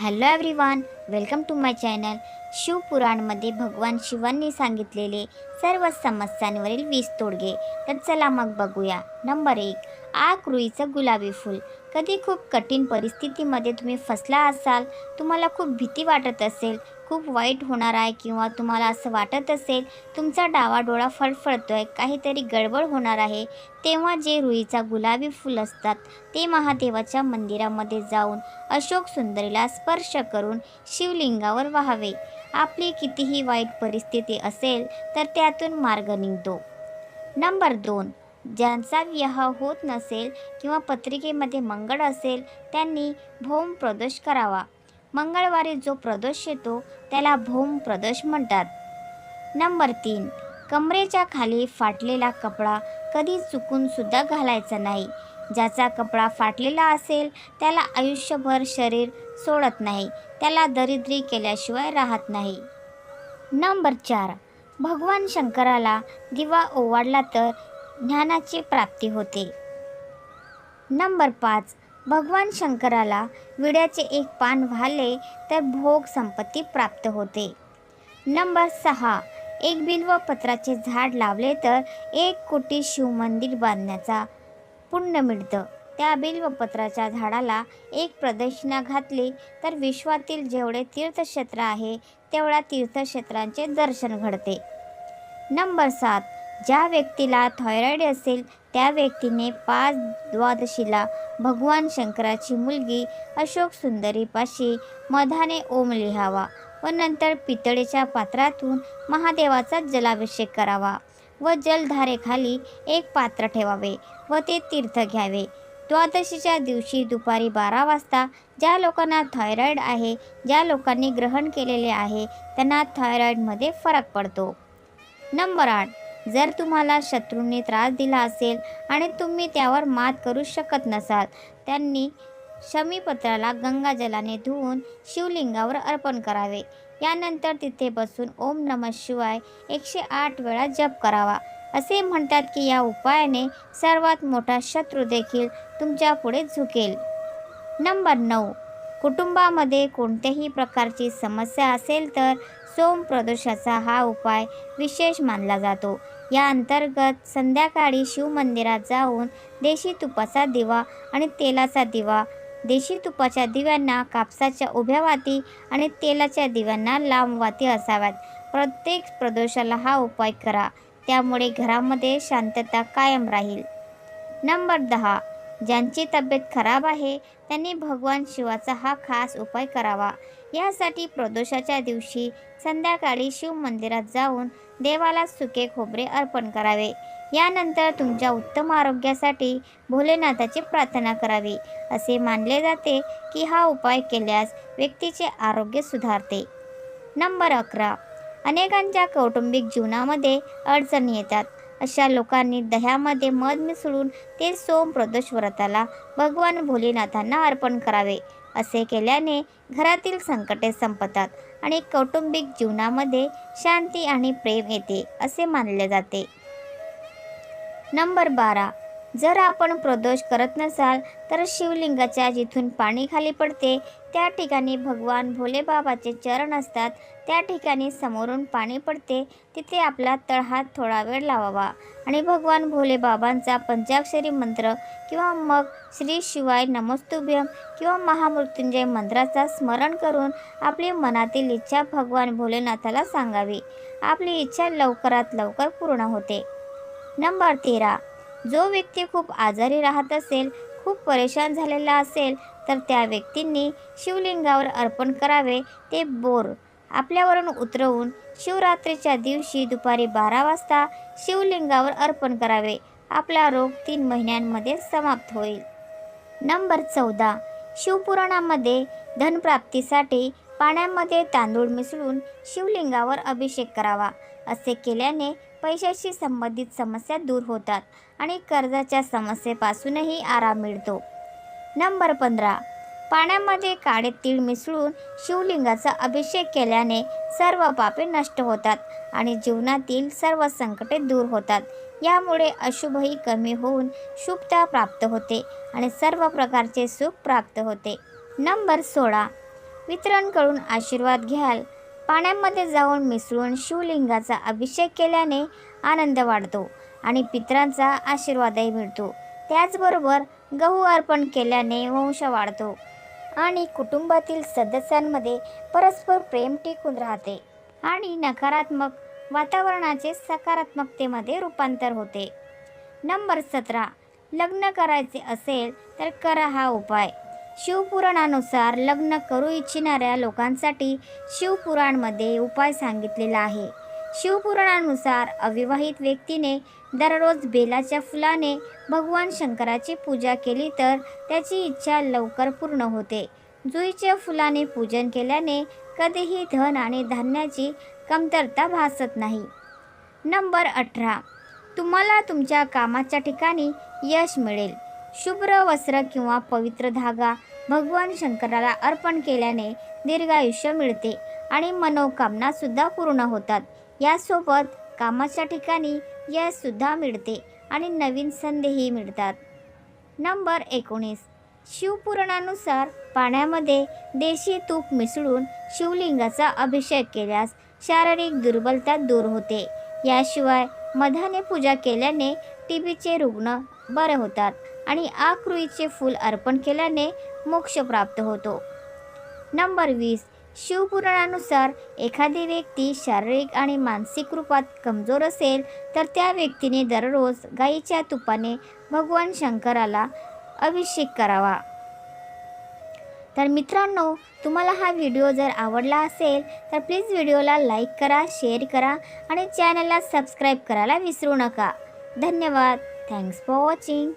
Hello everyone welcome to my channel शिवपुराणमध्ये भगवान शिवांनी सांगितलेले सर्व समस्यांवरील वीस तोडगे. तर चला मग बघूया. नंबर एक आकृईचं गुलाबी फूल. कधी खूप कठीण परिस्थितीमध्ये तुम्ही फसला असाल तुम्हाला खूप भीती वाटत असेल खूप वाईट होणार आहे किंवा तुम्हाला असं वाटत असेल तुमचा डावा डोळा आहे काहीतरी गडबड होणार आहे तेव्हा जे रुईचा गुलाबी फूल असतात ते महादेवाच्या मंदिरामध्ये जाऊन अशोक सुंदरीला स्पर्श करून शिवलिंगावर व्हावे. आपली कितीही वाईट परिस्थिती असेल तर त्यातून मार्ग निघतो. नंबर दोन. ज्यांचा विवाह होत नसेल किंवा पत्रिकेमध्ये मंगळ असेल त्यांनी भौम प्रदोष करावा. मंगळवारी जो प्रदोष येतो त्याला भौम प्रदोष म्हणतात. नंबर तीन. कमरेच्या खाली फाटलेला कपडा कधी चुकून सुद्धा घालायचा नाही. ज्याचा कपडा फाटलेला असेल त्याला आयुष्यभर शरीर सोडत नाही. त्याला दरिद्री केल्याशिवाय राहत नाही. नंबर चार. भगवान शंकराला दिवा ओवाळला तर ज्ञानाची प्राप्ती होते. नंबर पाच. भगवान शंकराला विड्याचे एक पान व्हाले तर भोग संपत्ती प्राप्त होते. नंबर सहा. एक बिल्वपत्राचे झाड लावले तर एक कोटी शिवमंदिर बांधण्याचा पुण्य मिळतं. त्या बिल्वपत्राच्या झाडाला एक प्रदक्षिणा घातली तर विश्वातील जेवढे तीर्थक्षेत्र आहे तेवढ्या तीर्थक्षेत्रांचे दर्शन घडते. नंबर सात. ज्या व्यक्तीला थायरॉईड असेल त्या व्यक्तीने पाच द्वादशीला भगवान शंकराची मुलगी अशोक सुंदरीपाशी मधाने ओम लिहावा व नंतर पितळेच्या पात्रातून महादेवाचा जलाभिषेक करावा व जलधारेखाली एक पात्र ठेवावे व ते तीर्थ घ्यावे. द्वादशीच्या दिवशी दुपारी बारा वाजता ज्या लोकांना थायरॉईड आहे ज्या लोकांनी ग्रहण केलेले आहे त्यांना थायरॉईडमध्ये फरक पडतो. नंबर आठ. जर तुम्हाला शत्रूंनी त्रास दिला असेल आणि तुम्ही त्यावर मात करू शकत नसाल त्यांनी शमीपत्राला गंगाजलाने धुवून शिवलिंगावर अर्पण करावे. यानंतर तिथे बसून ओम नम शिवाय एकशे आठ वेळा जप करावा. असे म्हणतात की या उपायाने सर्वात मोठा शत्रू देखील तुमच्यापुढे झुकेल. नंबर नऊ. कुटुंबामध्ये कोणत्याही प्रकारची समस्या असेल तर सोम प्रदोषाचा हा उपाय विशेष मानला जातो. या अंतर्गत संध्याकाळी शिवमंदिरात जाऊन देशी तुपाचा दिवा आणि तेलाचा दिवा देशी तुपाच्या दिव्यांना कापसाच्या उभ्या वाती आणि तेलाच्या दिव्यांना लांब वाती असाव्यात. प्रत्येक प्रदोषाला हा उपाय करा. त्यामुळे घरामध्ये शांतता कायम राहील. नंबर दहा. ज्यांची तब्येत खराब आहे त्यांनी भगवान शिवाचा हा खास उपाय करावा. यासाठी प्रदोषाच्या दिवशी संध्याकाळी शिव मंदिरात जाऊन देवाला सुके खोबरे अर्पण करावे. यानंतर तुमच्या उत्तम आरोग्यासाठी भोलेनाथाची प्रार्थना करावी. असे मानले जाते की हा उपाय केल्यास व्यक्तीचे आरोग्य सुधारते. नंबर अकरा. अनेकांच्या कौटुंबिक जीवनामध्ये अडचणी येतात. अशा लोकांनी दह्यामध्ये मध मिसळून ते सोम प्रदोष व्रताला भगवान भोलेनाथांना अर्पण करावे असे केल्याने घरातील संकटे संपतात आणि कौटुंबिक जीवनामध्ये शांती आणि प्रेम येते असे मानले जाते. नंबर बारा. जर आपण प्रदोष करत नसाल तर शिवलिंगाच्या जिथून पाणी खाली पडते त्या ठिकाणी भगवान भोलेबाबाचे चरण असतात. त्या ठिकाणी समोरून पाणी पडते. तिथे आपला तळहात थोडा वेळ लावावा. आणि भगवान भोलेबाबांचा पंचाक्षरी मंत्र किंवा मग श्री शिवाय नमस्तुभ्यम किंवा महामृत्युंजय मंत्राचा स्मरण करून आपली मनातील इच्छा भगवान भोलेनाथाला सांगावी. आपली इच्छा लवकरात लवकर पूर्ण होते. नंबर तेरा. जो व्यक्ती खूप आजारी राहत असेल खूप परेशान झालेला असेल तर त्या व्यक्तींनी शिवलिंगावर अर्पण करावे ते बोर. आपल्यावरून उतरवून शिवरात्रीच्या दिवशी दुपारी बारा वाजता शिवलिंगावर अर्पण करावे. आपला रोग तीन महिन्यांमध्ये समाप्त होईल. नंबर चौदा. शिवपुराणामध्ये धनप्राप्तीसाठी पाण्यामध्ये तांदूळ मिसळून शिवलिंगावर अभिषेक करावा असे केल्याने पैशाशी संबंधित समस्या दूर होतात आणि कर्जाच्या समस्येपासूनही आराम मिळतो. नंबर पंधरा. पाण्यामध्ये काळे तीळ मिसळून शिवलिंगाचा अभिषेक केल्याने सर्व पापे नष्ट होतात आणि जीवनातील सर्व संकटे दूर होतात. यामुळे अशुभही कमी होऊन शुभता प्राप्त होते आणि सर्व प्रकारचे सुख प्राप्त होते. नंबर सोळा. पितरांकडून आशीर्वाद घ्याल. पाण्यामध्ये जाऊन मिसळून शिवलिंगाचा अभिषेक केल्याने आनंद वाढतो आणि पितरांचा आशीर्वादही मिळतो. त्याचबरोबर गहू अर्पण केल्याने वंश वाढतो आणि कुटुंबातील सदस्यांमध्ये परस्पर प्रेम टिकून राहते आणि नकारात्मक वातावरणाचे सकारात्मकतेमध्ये रूपांतर होते. नंबर सतरा. लग्न करायचे असेल तर करा हा उपाय. शिवपुराणानुसार लग्न करू इच्छिणाऱ्या लोकांसाठी शिवपुराणमध्ये उपाय सांगितलेला आहे. शिवपुराणानुसार अविवाहित व्यक्तीने दररोज बेलाच्या फुलाने भगवान शंकराची पूजा केली तर त्याची इच्छा लवकर पूर्ण होते. जुईच्या फुलाने पूजन केल्याने कधीही धन आणि धान्याची कमतरता भासत नाही. नंबर अठरा. तुम्हाला तुमच्या कामाच्या ठिकाणी यश मिळेल. शुभ्र वस्त्र किंवा पवित्र धागा भगवान शंकराला अर्पण केल्याने दीर्घायुष्य मिळते आणि मनोकामना सुद्धा पूर्ण होतात. यासोबत कामाच्या ठिकाणी यशसुद्धा मिळते आणि नवीन संधीही मिळतात. नंबर एकोणीस. शिवपुराणानुसार पाण्यामध्ये देशी तूप मिसळून शिवलिंगाचा अभिषेक केल्यास शारीरिक दुर्बलता दूर होते. याशिवाय मधाने पूजा केल्याने टीबीचे रुग्ण बरे होतात. आणि आकृईचे फूल अर्पण केल्याने मोक्ष प्राप्त होतो. नंबर वीस. शिवपुराणानुसार एखादी व्यक्ती शारीरिक आणि मानसिक रूपात कमजोर असेल तर त्या व्यक्तीने दररोज गाईच्या तुपाने भगवान शंकराला अभिषेक करावा. तर मित्रांनो तुम्हाला हा व्हिडिओ जर आवडला असेल तर प्लीज व्हिडिओला लाईक करा शेअर करा आणि चॅनलला सबस्क्राईब करायला विसरू नका. धन्यवाद. Thanks for watching.